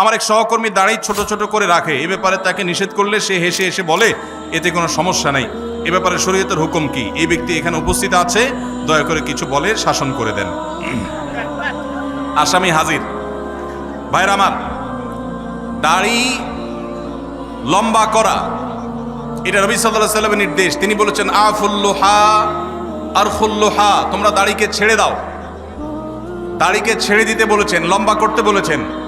আমার এক সহকর্মী দাঁড়িয়ে ছোট ছোট করে রাখে। এ ব্যাপারে তাকে নিষেধ করলে সে হেসে এসে বলে, এতে কোনো সমস্যা নেই। এ ব্যাপারে শরীয়তের হুকুম কি? এই ব্যক্তি এখানে উপস্থিত আছে। দয়া করে কিছু বলে শাসন করে দেন। আসামি হাজির। ভাইরা আমার, দাড়ি লম্বা করা। এটা রবি সাল্লাহ সাল্লামের নির্দেশ। তিনি বলেছেন, আফুল্লোহা আর ফুল্লোহা তোমরা দাড়িকে ছেড়ে দাও। দাড়িকে ছেড়ে দিতে বলেছেন, লম্বা করতে বলেছেন।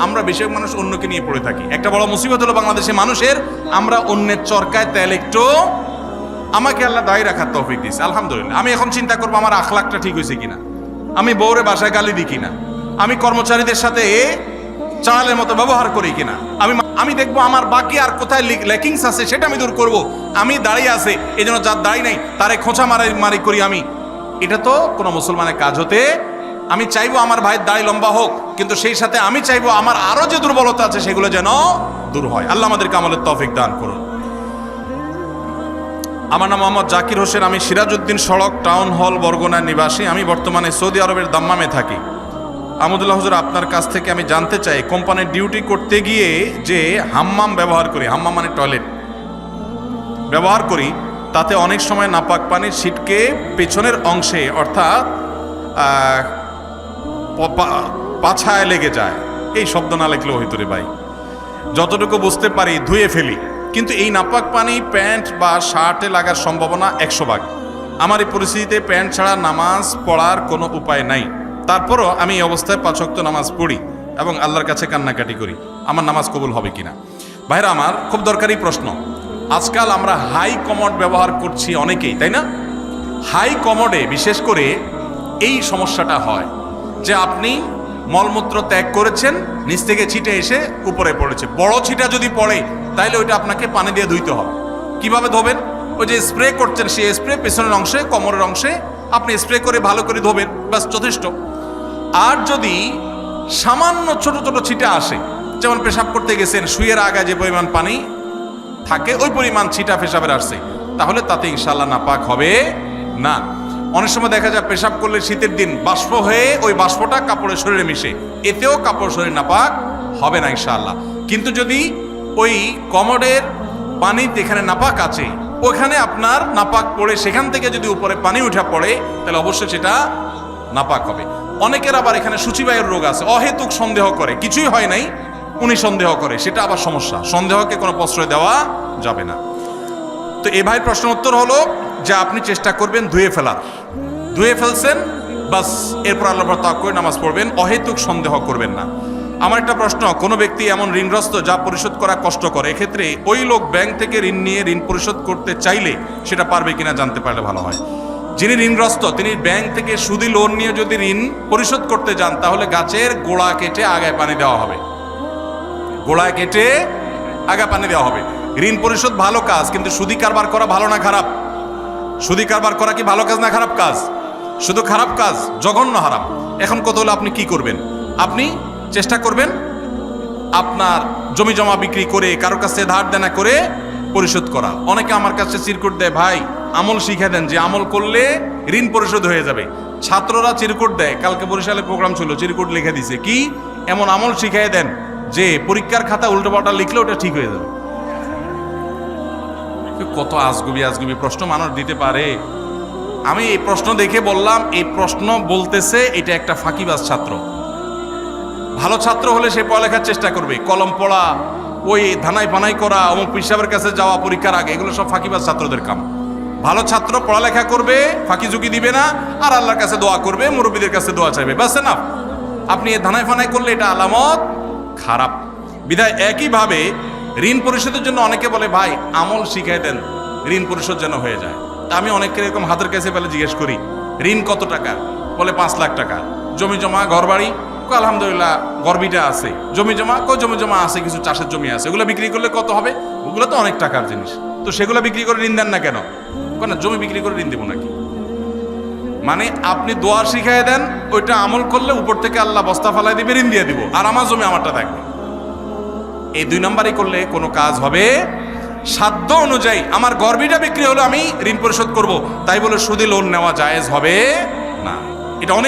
আমরা বেশিরভাগ মানুষ অন্যকে নিয়ে পড়ে থাকি। একটা বড় মুসিবত হলো বাংলাদেশের মানুষের, আমরা অন্যের চরকায় তেল একটু আমাকে আল্লাহ দায়ী রাখার তৌফিক দিয়েছে। আলহামদুলিল্লাহ। আমি এখন চিন্তা করব আমার আখলাখটা ঠিক হয়েছে কিনা। আমি বউরে বাসায় গালি দিই কিনা। আমি কর্মচারীদের সাথে চালের মতো ব্যবহার করি কিনা। আমি আমি দেখব আমার বাকি আর কোথায় লেকিংস আছে সেটা আমি দূর করব। আমি দাঁড়িয়ে আছে এই জন্য যার দাঁড়িয়ে নাই, তারে খোঁচা মারাই মারি করি আমি। এটা তো কোনো মুসলমানের কাজ হতে আমি চাইব আমার ভাইয়ের দাড়ি লম্বা হোক, কিন্তু সেই সাথে আমি চাইব আমার আরও যে দুর্বলতা আছে সেগুলো যেন দূর হয়। আল্লাহ আমাদেরকে আমলের তফিক দান করুন। আমার নাম মোহাম্মদ জাকির হোসেন, আমি সিরাজউদ্দিন সড়ক, টাউন হল বরগুনার নিবাসী। আমি বর্তমানে সৌদি আরবের দাম্মামে থাকি। আমদুল্লাহ হুজুর, আপনার কাছ থেকে আমি জানতে চাই, কোম্পানির ডিউটি করতে গিয়ে যে হাম্মাম ব্যবহার করি, হাম্মাম মানে টয়লেট, ব্যবহার করি, তাতে অনেক সময় নাপাক পানির ছিটকে পেছনের অংশে, অর্থাৎ পাছায় লেগে যায়। এই শব্দ না লেখলেও হইতো রে ভাই। যতটুকু বুঝতে পারি ধুয়ে ফেলি। কিন্তু এই নাপাক পানি প্যান্ট বা শার্টে লাগার সম্ভাবনা একশো ভাগ। আমার এই পরিস্থিতিতে প্যান্ট ছাড়া নামাজ পড়ার কোনো উপায় নাই। তারপরও আমি এই অবস্থায় পাঁচক্ত নামাজ পড়ি এবং আল্লাহর কাছে কান্নাকাটি করি। আমার নামাজ কবুল হবে কিনা? ভাইরা, আমার খুব দরকারি প্রশ্ন। আজকাল আমরা হাই কমড ব্যবহার করছি অনেকেই, তাই না? হাই কমডে বিশেষ করে এই সমস্যাটা হয়। যে আপনি মলমূত্র ত্যাগ করেছেন, নিচ থেকে ছিটে এসে উপরে পড়েছে। বড় ছিটা যদি পড়ে তাহলে ওইটা আপনাকে পানি দিয়ে ধুইতে হবে। কীভাবে ধোবেন? ওই যে স্প্রে করছেন, সেই স্প্রে পেছনের অংশে, কোমরের অংশে, আপনি স্প্রে করে ভালো করে ধোবেন, ব্যাস, যথেষ্ট। আর যদি সামান্য ছোট ছোট ছিটা আসে, যেমন পেশাব করতে গেছেন শুয়ের আগায় যে পরিমাণ পানি থাকে, ওই পরিমাণ ছিটা পেশাবের আসছে, তাহলে তাতে ইনশাল্লাহ নাপাক হবে না। অনেক সময় দেখা যায় পেশাব করলে শীতের দিন বাষ্প হয়ে ওই বাষ্পটা কাপড়ের শরীরে মিশে। এতেও কাপড় শরীর নাপাক হবে না ইনশাল্লাহ কিন্তু যদি ওই কমোডের পানি যেখানে নাপাক আছে, ওখানে আপনার নাপাক পড়ে, সেখান থেকে যদি উপরে পানি উঠা পড়ে, তাহলে অবশ্যই সেটা নাপাক হবে। অনেকের আবার এখানে সূচিবায়ুর রোগ আছে, অহেতুক সন্দেহ করে, কিছুই হয় নাই, উনি সন্দেহ করে, সেটা আবার সমস্যা। সন্দেহকে কোনো প্রশ্রয় দেওয়া যাবে না। তো এ ভাই প্রশ্ন উত্তর হলো যে আপনি চেষ্টা করবেন ধুয়ে ফেলার। ধুয়ে ফেলছেন, বাস এরপর আল্লাহ তাক করে নামাজ পড়বেন, অহেতুক সন্দেহ করবেন না। আমার একটা প্রশ্ন, কোনো ব্যক্তি এমন ঋণগ্রস্ত যা পরিশোধ করা কষ্ট করে, এক্ষেত্রে ওই লোক ব্যাংক থেকে ঋণ নিয়ে ঋণ পরিশোধ করতে চাইলে সেটা পারবে কিনা জানতে পারলে ভালো হয়। যিনি ঋণগ্রস্ত, তিনি ব্যাংক থেকে সুদি লোন নিয়ে যদি ঋণ পরিশোধ করতে যান, তাহলে গাছের গোড়া কেটে আগায় পানি দেওয়া হবে। গোড়ায় কেটে আগা পানি দেওয়া হবে। ঋণ পরিশোধ ভালো কাজ, কিন্তু সুদি কারবার করা ভালো না খারাপ? সুদি কারবার করা কি ভালো কাজ না খারাপ কাজ? শুধু খারাপ কাজ, জঘন্য হারাম। এখন কত হলে, আপনি কি করবেন? আপনি চেষ্টা করবেন আপনার জমি জমা বিক্রি করে, কারোর কাছে ধার দেনা করে পরিশোধ করা। অনেকে আমার কাছে চিরকুট দেয়, ভাই, আমল শিখে দেন যে আমল করলে ঋণ পরিশোধ হয়ে যাবে। ছাত্ররা চিরকুট দেয়। কালকে বরিশালে প্রোগ্রাম ছিল, চিরকুট লিখে দিছে। কি? এমন আমল শিখিয়ে দেন যে পরীক্ষার খাতা উল্টো পাল্টা লিখলে ওটা ঠিক হয়ে যাবে। কত আজগুবি আজগুবি প্রশ্ন মানুষ দিতে পারে। আমি এই প্রশ্ন দেখে বললাম, এই প্রশ্ন বলতেছে এটা একটা ফাঁকিবাজ ছাত্র। ভালো ছাত্র হলে সে পড়ালেখার চেষ্টা করবে, কলম পড়া, ওই ধানাই পানাই করা, অমুক পিসাবের কাছে যাওয়া, পরীক্ষার আগে, এগুলো সব ফাঁকিবাজ ছাত্রদের কাম। ভালো ছাত্র পড়ালেখা করবে, ফাঁকি ঝুঁকি দিবে না, আর আল্লাহর কাছে দোয়া করবে, মুরব্বীদের কাছে দোয়া চাইবে বাস না আপনি এ ধানাই ফানাই করলে এটা আলামত, খারাপ। বিধায় একইভাবে ঋণ পরিশোধের জন্য অনেকে বলে, ভাই, আমল শিখাই দেন, ঋণ পরিশোধ যেন হয়ে যায়। তা আমি অনেকের এরকম হাতের কাছে পেলে জিজ্ঞেস করি, ঋণ কত টাকা? বলে, পাঁচ লাখ টাকা। জমি জমা ঘর বাড়ি আলহামদুলিল্লাহ, গর্বিটা আছে। জমি জমা? কো, জমি জমা আছে, কিছু চাষের জমি আছে। ওগুলো বিক্রি করলে কত হবে? ওগুলো তো অনেক টাকার জিনিস। তো সেগুলো বিক্রি করে ঋণ দেন না কেন? না জমি বিক্রি করে ঋণ দেবো নাকি? মানে আপনি দোয়া শিখাই দেন, ওইটা আমল করলে উপর থেকে আল্লাহ বস্তা ফালাই দিবে, ঋণ দিয়ে দিব। আর আমার জমি আমারটা থাকবে। এই দুই নম্বরই করলে কোনো কাজ হবে? সাধ্য অনুযায়ী। আমার গর্বিটা বিক্রি হলো আমি ঋণ পরিশোধ করব। তাই বলে সুদে লোন নেওয়া জায়েজ হবে? না। এটা অনেক